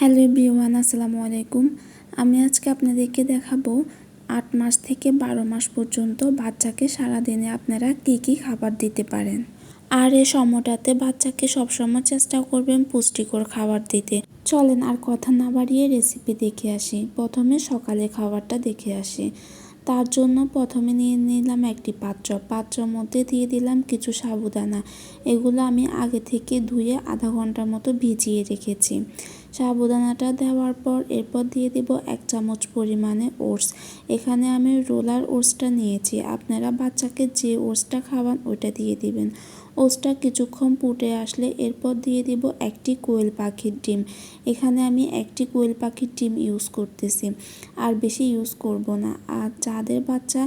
Hello everyone, আসসালামু আলাইকুম। আমি আজকে আপনাদেরকে দেখাবো আট মাস থেকে বারো মাস পর্যন্ত বাচ্চাকে সারাদিনে আপনারা কী কী খাবার দিতে পারেন। আর এ সময়টাতে বাচ্চাকে সবসময় চেষ্টা করবেন পুষ্টিকর খাবার দিতে। চলেন আর কথা না বাড়িয়ে রেসিপি দেখে আসি। প্রথমে সকালে খাবারটা দেখে আসি। তার জন্য প্রথমে নিয়ে নিলাম একটি পাত্র। পাত্রের মধ্যে দিয়ে দিলাম কিছু সাবুদানা। এগুলো আমি আগে থেকে ধুয়ে আধা ঘণ্টার মতো ভিজিয়ে রেখেছি। সাবুদানাটা দেওয়ার পর এরপর দিয়ে দিব এক চামচ পরিমাণে ওটস। এখানে আমি রোলার ওটসটা নিয়েছি। আপনারা বাচ্চাকে যে ওটসটা খাওয়ান, ওইটা দিয়ে দিবেন। ওটসটা কিছুক্ষণ ফুটে আসলে এরপর দিয়ে দিব একটি কোয়েল পাখির ডিম। এখানে আমি একটি কোয়েল পাখির ডিম ইউজ করতেছি। আর বেশি ইউজ করব না। আর যাদের বাচ্চা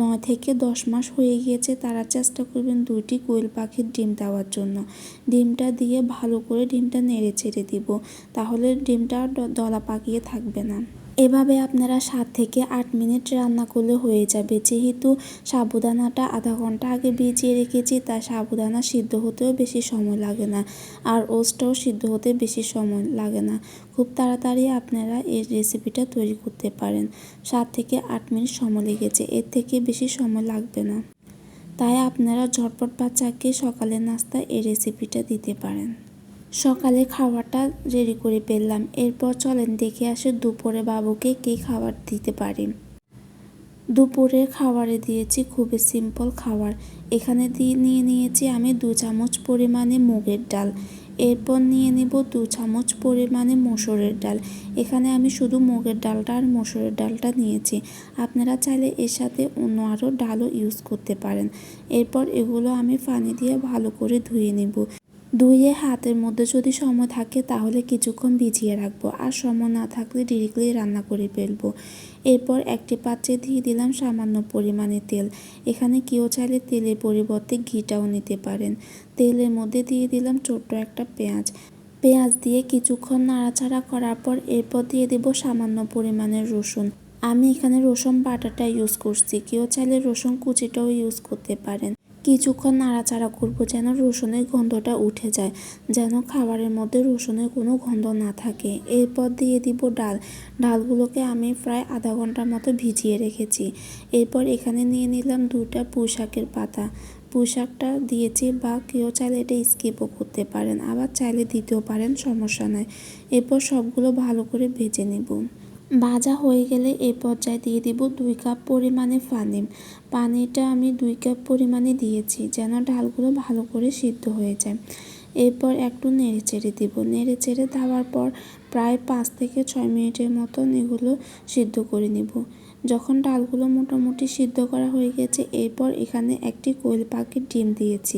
নয় থেকে দশ মাস হয়ে গিয়েছে, তারা চেষ্টা করবেন দুইটি কোয়েল পাখির ডিম দেওয়ার জন্য। ডিমটা দিয়ে ভালো করে ডিমটা নেড়ে ছেড়ে দিব। তাহলে ডিমটা দলা পাকিয়ে থাকবে না। এভাবে আপনারা সাত থেকে আট মিনিট রান্না করলে হয়ে যাবে। যেহেতু সাবুদানাটা আধা ঘণ্টা আগে ভিজিয়ে রেখেছি, তাই সাবুদানা সিদ্ধ হতেও বেশি সময় লাগে না আর ওস্টটাও সিদ্ধ হতে বেশি সময় লাগে না। খুব তাড়াতাড়ি আপনারা এই রেসিপিটা তৈরি করতে পারেন। সাত থেকে আট মিনিট সময় লেগেছে, এর থেকে বেশি সময় লাগবে না। তাই আপনারা ঝটপট বাচ্চাকে সকালের নাস্তায় এই রেসিপিটা দিতে পারেন। সকালে খাবারটা রেডি করে ফেললাম। এরপর চলেন দেখে আসে দুপুরে বাবুকে কী খাবার দিতে পারি। দুপুরের খাবারে দিয়েছি খুবই সিম্পল খাবার। এখানে দিয়ে নিয়ে নিয়েছি আমি দু চামচ পরিমাণে মুগের ডাল। এরপর নিয়ে নিব দু চামচ পরিমাণে মসুরের ডাল। এখানে আমি শুধু মুগের ডালটা আর মসুরের ডালটা নিয়েছি। আপনারা চাইলে এর সাথে অন্য আরও ডালও ইউজ করতে পারেন। এরপর এগুলো আমি পানি দিয়ে ভালো করে ধুয়ে নেব। ধুয়ে হাতের মধ্যে যদি সময় থাকে তাহলে কিছুক্ষণ ভিজিয়ে রাখব আর সময় না থাকলে ডিরেক্টলি রান্না করে ফেলব। এরপর একটি পাত্রে দিয়ে দিলাম সামান্য পরিমাণে তেল। এখানে কেউ চাইলে তেলের পরিবর্তে ঘিটাও নিতে পারেন। তেলের মধ্যে দিয়ে দিলাম ছোট্ট একটা পেঁয়াজ। পেঁয়াজ দিয়ে কিছুক্ষণ নাড়াচাড়া করার পর এরপর দিয়ে দেব সামান্য পরিমাণের রসুন। আমি এখানে রসুন বাটাটা ইউজ করছি। কেউ চাইলে রসুন কুচিটাও ইউজ করতে পারেন। কিছুক্ষণ নাড়াচাড়া করব যেন রসুনের গন্ধটা উঠে যায়, যেন খাবারের মধ্যে রসুনের কোনো গন্ধ না থাকে। এরপর দিয়ে দিব ডাল। ডালগুলোকে আমি প্রায় আধা ঘণ্টার মতো ভিজিয়ে রেখেছি। এরপর এখানে নিয়ে নিলাম দুটা পুঁশাকের পাতা। পুঁশাকটা দিয়েছি বা কেউ চাইলে এটা স্কিপও করতে পারেন, আবার চাইলে দিতেও পারেন, সমস্যা নয় এরপর সবগুলো ভালো করে ভেজে নেব। ভাজা হয়ে গেলে এই পর্যায়ে দিয়ে দিব দুই কাপ পরিমাণে পানি। পানিটা আমি দুই কাপ পরিমাণে দিয়েছি যেন ডালগুলো ভালো করে সিদ্ধ হয়ে যায়। এরপর একটু নেড়ে চেড়ে দিব। নেড়ে চেড়ে দেওয়ার পর প্রায় পাঁচ থেকে ছয় মিনিটের মতন এগুলো সিদ্ধ করে নিব। যখন ডালগুলো মোটামুটি সিদ্ধ করা হয়ে গেছে, এরপর এখানে একটি কোয়েল পাখির ডিম দিয়েছি।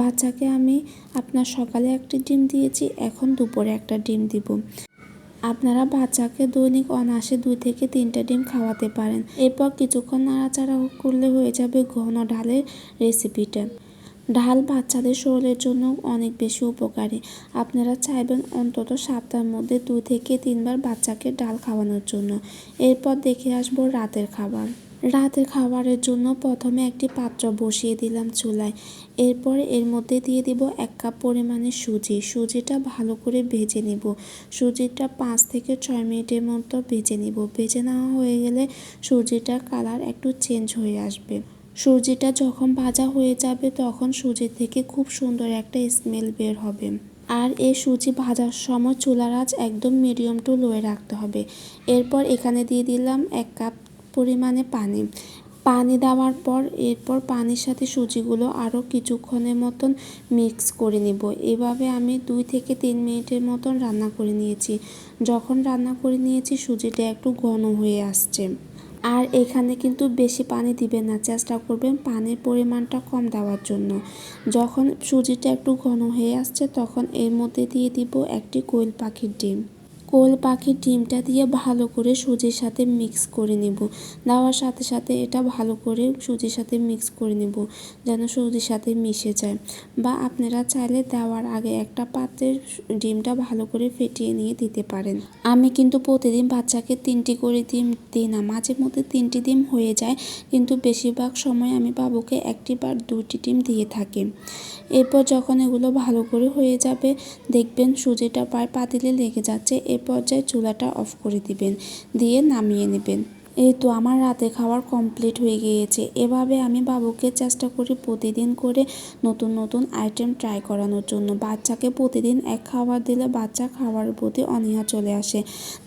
বাচ্চাকে আমি আপনার সকালে একটি ডিম দিয়েছি, এখন দুপুরে একটা ডিম দিব। আপনারা বাচ্চাকে দৈনিক অনায়াসে দুই থেকে তিনটা ডিম খাওয়াতে পারেন। এরপর কিছুক্ষণ নাড়াচাড়া করলে হয়ে যাবে ঘন ডালের রেসিপিটা। ডাল বাচ্চাদের শরীরের জন্য অনেক বেশি উপকারী। আপনারা চাইবেন অন্তত সপ্তাহের মধ্যে দুই থেকে তিনবার বাচ্চাকে ডাল খাওয়ানোর জন্য। এরপর দেখে আসব রাতের খাবার। রাতের খাবারের জন্য প্রথমে একটি পাত্র বসিয়ে দিলাম চুলায়। এরপর এর মধ্যে দিয়ে দিব এক কাপ পরিমাণে সুজি। সুজিটা ভালো করে ভেজে নিব। সুজিটা পাঁচ থেকে ছয় মিনিটের মতো ভেজে নিব। ভেজে নেওয়া হয়ে গেলে সুজিটার কালার একটু চেঞ্জ হয়ে আসবে। সুজিটা যখন ভাজা হয়ে যাবে তখন সুজির থেকে খুব সুন্দর একটা স্মেল বের হবে। আর এই সুজি ভাজার সময় চুলার আঁচ একদম মিডিয়াম টু লোয়ে রাখতে হবে। এরপর এখানে দিয়ে দিলাম এক কাপ পরিমাণে পানি। পানি দেওয়ার পর, এরপর পানির সাথে সুজিগুলো আরও কিছুক্ষণের মতন মিক্স করে নেব। এভাবে আমি দুই থেকে তিন মিনিটের মতন রান্না করে নিয়েছি। যখন রান্না করে নিয়েছি, সুজিটা একটু ঘন হয়ে আসছে। আর এখানে কিন্তু বেশি পানি দিবেন না, চেষ্টা করবেন পানির পরিমাণটা কম দেওয়ার জন্য। যখন সুজিটা একটু ঘন হয়ে আসছে, তখন এর মধ্যে দিয়ে দিব একটি কোয়েল পাখির ডিম। কোল পাখির ডিমটা দিয়ে ভালো করে সুজির সাথে মিক্স করে নেব। দেওয়ার সাথে সাথে এটা ভালো করে সুজির সাথে মিক্স করে নেব, যেন সুজির সাথে মিশে যায়। বা আপনারা চাইলে দেওয়ার আগে একটা পাত্রের ডিমটা ভালো করে ফেটিয়ে নিয়ে দিতে পারেন। আমি কিন্তু প্রতিদিন বাচ্চাকে তিনটি করে ডিম দিই না, মাঝে মধ্যে তিনটি ডিম হয়ে যায়, কিন্তু বেশিরভাগ সময় আমি বাবুকে একটি বা দুটি ডিম দিয়ে থাকি। এরপর যখন এগুলো ভালো করে হয়ে যাবে, দেখবেন সুজিটা প্রায় পাতিলে লেগে যাচ্ছে এই পর্যায়ে চুলাটা অফ করে দিবেন, দিয়ে নামিয়ে নেবেন। এই তো আমার রাতে খাওয়ার কমপ্লিট হয়ে গিয়েছে। এভাবে আমি বাবুকে চেষ্টা করি প্রতিদিন করে নতুন নতুন আইটেম ট্রাই করানোর জন্য। বাচ্চাকে প্রতিদিন এক খাবার দিলে বাচ্চা খাওয়ার প্রতি অনীহা চলে আসে।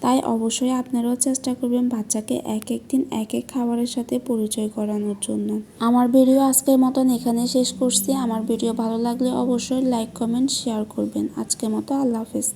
তাই অবশ্যই আপনারাও চেষ্টা করবেন বাচ্চাকে এক এক দিন এক এক খাবারের সাথে পরিচয় করানোর জন্য। আমার ভিডিও আজকের মতন এখানে শেষ করছি। আমার ভিডিও ভালো লাগলে অবশ্যই লাইক কমেন্ট শেয়ার করবেন। আজকের মতো আল্লাহ হাফেজ।